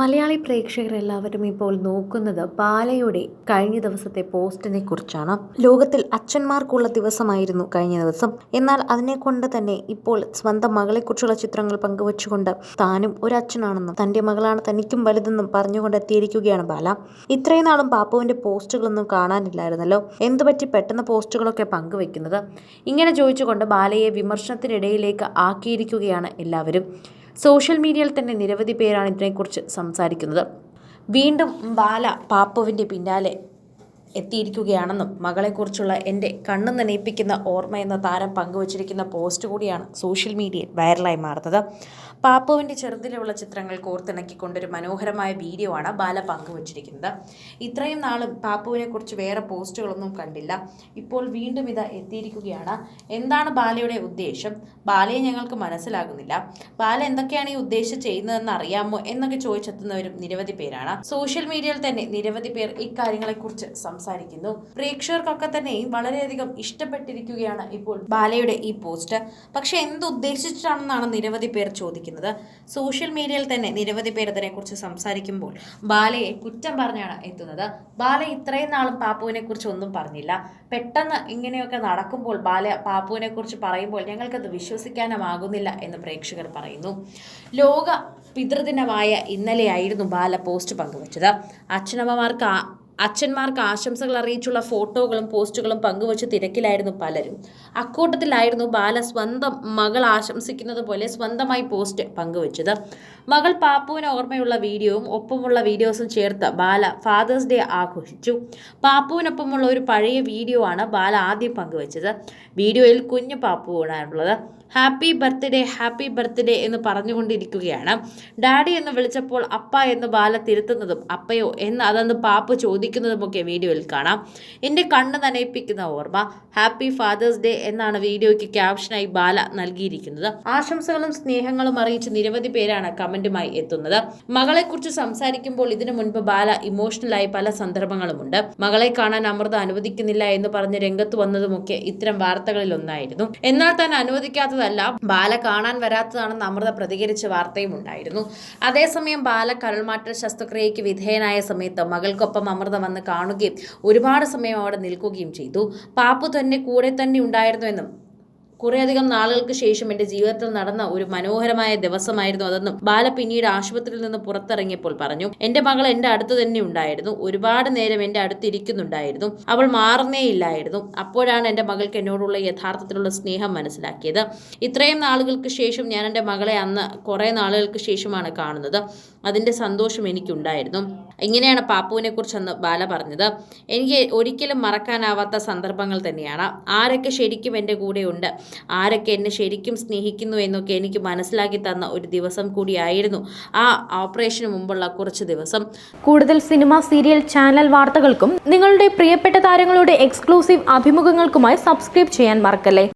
മലയാളി പ്രേക്ഷകർ എല്ലാവരും ഇപ്പോൾ നോക്കുന്നത് ബാലയുടെ കഴിഞ്ഞ ദിവസത്തെ പോസ്റ്റിനെ കുറിച്ചാണ്. ലോകത്തിൽ അച്ഛന്മാർക്കുള്ള ദിവസമായിരുന്നു കഴിഞ്ഞ ദിവസം. എന്നാൽ അതിനെ കൊണ്ട് തന്നെ ഇപ്പോൾ സ്വന്തം മകളെക്കുറിച്ചുള്ള ചിത്രങ്ങൾ പങ്കുവച്ചുകൊണ്ട് താനും ഒരു അച്ഛനാണെന്നും തന്റെ മകളാണ് തനിക്കും വലുതെന്നും പറഞ്ഞുകൊണ്ട് എത്തിയിരിക്കുകയാണ് ബാല. ഇത്രയും നാളും പാപ്പുവിന്റെ പോസ്റ്റുകളൊന്നും കാണാനില്ലായിരുന്നല്ലോ. എന്തുപറ്റി പെട്ടെന്ന് പോസ്റ്റുകളൊക്കെ പങ്കുവെക്കുന്നത് ഇങ്ങനെ ചോദിച്ചുകൊണ്ട് ബാലയെ വിമർശനത്തിനിടയിലേക്ക് ആക്കിയിരിക്കുകയാണ് എല്ലാവരും. സോഷ്യൽ മീഡിയയിൽ തന്നെ നിരവധി പേരാണ് ഇതിനെക്കുറിച്ച് സംസാരിക്കുന്നത്. വീണ്ടും ബാല പാപ്പുവിന്റെ പിന്നാലെ എത്തിയിരിക്കുകയാണെന്നും മകളെക്കുറിച്ചുള്ള എന്റെ കണ്ണ് നനയിപ്പിക്കുന്ന ഓർമ്മ എന്ന താരം പങ്കുവച്ചിരിക്കുന്ന പോസ്റ്റ് കൂടിയാണ് സോഷ്യൽ മീഡിയയിൽ വൈറലായി മാറുന്നത്. പാപ്പുവിന്റെ ചെറുതിലുള്ള ചിത്രങ്ങൾ കോർത്തിണക്കിക്കൊണ്ടൊരു മനോഹരമായ വീഡിയോ ആണ് ബാല പങ്കുവച്ചിരിക്കുന്നത്. ഇത്രയും നാളും പാപ്പുവിനെക്കുറിച്ച് വേറെ പോസ്റ്റുകളൊന്നും കണ്ടില്ല. ഇപ്പോൾ വീണ്ടും ഇത് എത്തിയിരിക്കുകയാണ്. എന്താണ് ബാലയുടെ ഉദ്ദേശം? ബാലയെ ഞങ്ങൾക്ക് മനസ്സിലാകുന്നില്ല. ബാല എന്തൊക്കെയാണ് ഈ ഉദ്ദേശം ചെയ്യുന്നതെന്ന് അറിയാമോ എന്നൊക്കെ ചോദിച്ചെത്തുന്നവരും നിരവധി പേരാണ്. സോഷ്യൽ മീഡിയയിൽ തന്നെ നിരവധി പേർ ഇക്കാര്യങ്ങളെക്കുറിച്ച് സംസാരിക്കുന്നു. പ്രേക്ഷകർക്കൊക്കെ തന്നെയും വളരെയധികം ഇഷ്ടപ്പെട്ടിരിക്കുകയാണ് ഇപ്പോൾ ബാലയുടെ ഈ പോസ്റ്റ്. പക്ഷെ എന്ത് ഉദ്ദേശിച്ചിട്ടാണെന്നാണ് നിരവധി പേർ ചോദിക്കുന്നത്. സോഷ്യൽ മീഡിയയിൽ തന്നെ നിരവധി പേർ ഇതിനെക്കുറിച്ച് സംസാരിക്കുമ്പോൾ ബാലയെ കുറ്റം പറഞ്ഞാണ് എത്തുന്നത്. ബാല ഇത്രയും നാളും പാപ്പുവിനെ കുറിച്ച് ഒന്നും പറഞ്ഞില്ല. പെട്ടെന്ന് ഇങ്ങനെയൊക്കെ നടക്കുമ്പോൾ ബാല പാപ്പുവിനെ കുറിച്ച് പറയുമ്പോൾ ഞങ്ങൾക്കത് വിശ്വസിക്കാനുമാകുന്നില്ല എന്ന് പ്രേക്ഷകർ പറയുന്നു. ലോക പിതൃദിനമായ ഇന്നലെയായിരുന്നു ബാല പോസ്റ്റ് പങ്കുവച്ചത്. അച്ഛനമ്മമാർക്ക് അച്ഛന്മാർക്ക് ആശംസകൾ അറിയിച്ചുള്ള ഫോട്ടോകളും പോസ്റ്റുകളും പങ്കുവച്ച് തിരക്കിലായിരുന്നു പലരും. അക്കൂട്ടത്തിലായിരുന്നു ബാല സ്വന്തം മകൾ ആശംസിക്കുന്നത് പോലെ സ്വന്തമായി പോസ്റ്റ് പങ്കുവച്ചത്. മകൾ പാപ്പുവിന് ഓർമ്മയുള്ള വീഡിയോയും ഒപ്പമുള്ള വീഡിയോസും ചേർത്ത് ബാല ഫാദേഴ്സ് ഡേ ആഘോഷിച്ചു. പാപ്പുവിനൊപ്പമുള്ള ഒരു പഴയ വീഡിയോ ആണ് ബാല ആദ്യം പങ്കുവച്ചത്. വീഡിയോയിൽ കുഞ്ഞു പാപ്പുവാണുള്ളത്. ഹാപ്പി ബർത്ത്ഡേ ഹാപ്പി ബർത്ത്ഡേ എന്ന് പറഞ്ഞുകൊണ്ടിരിക്കുകയാണ്. ഡാഡി എന്ന് വിളിച്ചപ്പോൾ അപ്പ എന്ന് ബാല തിരുത്തുന്നതും അപ്പയോ എന്ന് അതെന്ന് പാപ്പ ചോദിക്കുന്നതുമൊക്കെ വീഡിയോയിൽ കാണാം. എന്റെ കണ്ണ് നനയിപ്പിക്കുന്ന ഓർമ്മ ഹാപ്പി ഫാദേഴ്സ് ഡേ എന്നാണ് വീഡിയോയ്ക്ക് ക്യാപ്ഷനായി ബാല നൽകിയിരിക്കുന്നത്. ആശംസകളും സ്നേഹങ്ങളും അറിയിച്ച് നിരവധി പേരാണ് കമന്റുമായി എത്തുന്നത്. മകളെക്കുറിച്ച് സംസാരിക്കുമ്പോൾ ഇതിനു മുൻപ് ബാല ഇമോഷണലായി പല സന്ദർഭങ്ങളുമുണ്ട്. മകളെ കാണാൻ അമൃത അനുവദിക്കുന്നില്ല എന്ന് പറഞ്ഞ് രംഗത്ത് വന്നതുമൊക്കെ ഇത്തരം വാർത്തകളിൽ ഒന്നായിരുന്നു. എന്നാൽ താൻ അനുവദിക്കാത്തതല്ല ബാല കാണാൻ വരാത്തതാണെന്ന് അമൃത പ്രതികരിച്ച വാർത്തയും ഉണ്ടായിരുന്നു. അതേസമയം ബാല കരൾമാറ്റ ശസ്ത്രക്രിയയ്ക്ക് വിധേയനായ സമയത്ത് മകൾക്കൊപ്പം അമൃത വന്ന് കാണുകയും ഒരുപാട് സമയം അവിടെ നിൽക്കുകയും ചെയ്തു. പാപ്പു തന്നെ കൂടെ തന്നെ ഉണ്ടായിരുന്നുവെന്നും കുറേയധികം നാളുകൾക്ക് ശേഷം എന്റെ ജീവിതത്തിൽ നടന്ന ഒരു മനോഹരമായ ദിവസമായിരുന്നു അതെന്നും ബാല പിന്നീട് ആശുപത്രിയിൽ നിന്ന് പുറത്തിറങ്ങിയപ്പോൾ പറഞ്ഞു. എന്റെ മകൾ എന്റെ അടുത്ത് തന്നെ ഉണ്ടായിരുന്നു. ഒരുപാട് നേരം എന്റെ അടുത്ത് ഇരിക്കുന്നുണ്ടായിരുന്നു. അവൾ മാറുന്നേ ഇല്ലായിരുന്നു അപ്പോഴാണ് എന്റെ മകൾക്ക് എന്നോടുള്ള യഥാർത്ഥത്തിലുള്ള സ്നേഹം മനസ്സിലാക്കിയത്. ഇത്രയും നാളുകൾക്ക് ശേഷം ഞാൻ എന്റെ മകളെ അന്ന് കുറേ നാളുകൾക്ക് ശേഷമാണ് കാണുന്നത്. അതിന്റെ സന്തോഷം എനിക്കുണ്ടായിരുന്നു. ഇങ്ങനെയാണ് പാപ്പുവിനെ കുറിച്ച് അന്ന് ബാല പറഞ്ഞത്. എനിക്ക് ഒരിക്കലും മറക്കാനാവാത്ത സന്ദർഭങ്ങൾ തന്നെയാണ്. ആരൊക്കെ ശരിക്കും എന്റെ കൂടെയുണ്ട്? ആരൊക്കെ എന്നെ ശരിക്കും സ്നേഹിക്കുന്നു എന്നൊക്കെ എനിക്ക് മനസ്സിലാക്കി തന്ന ഒരു ദിവസം കൂടിയായിരുന്നു ആ ഓപ്പറേഷന് മുമ്പുള്ള കുറച്ച് ദിവസം. കൂടുതൽ സിനിമ സീരിയൽ ചാനൽ വാർത്തകൾക്കും നിങ്ങളുടെ പ്രിയപ്പെട്ട താരങ്ങളുടെ എക്സ്ക്ലൂസീവ് അഭിമുഖങ്ങൾക്കുമായി സബ്സ്ക്രൈബ് ചെയ്യാൻ മറക്കല്ലേ?